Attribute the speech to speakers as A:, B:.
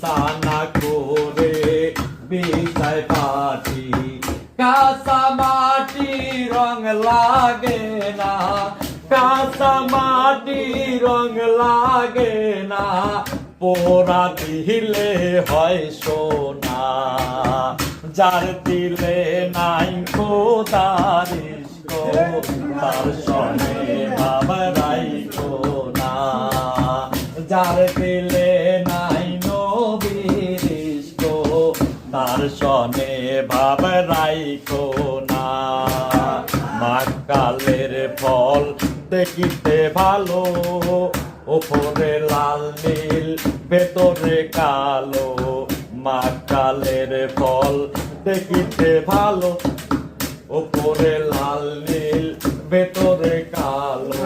A: সানা করে মাটি রং লাগে না কাঁচা মাটি রং লাগে না পোড়া দিলে হয় সোনা যার দিলে নাই তার সনে বাবারাই না যার দিলে তার সনে ভাবরাই না। মাকালের ফল দেখিতে ভালো ওপরে লাল নীল, ভেতরে কালো। মাকালের ফল দেখিতে ভালো ওপরে লাল নীল, ভেতরে কালো।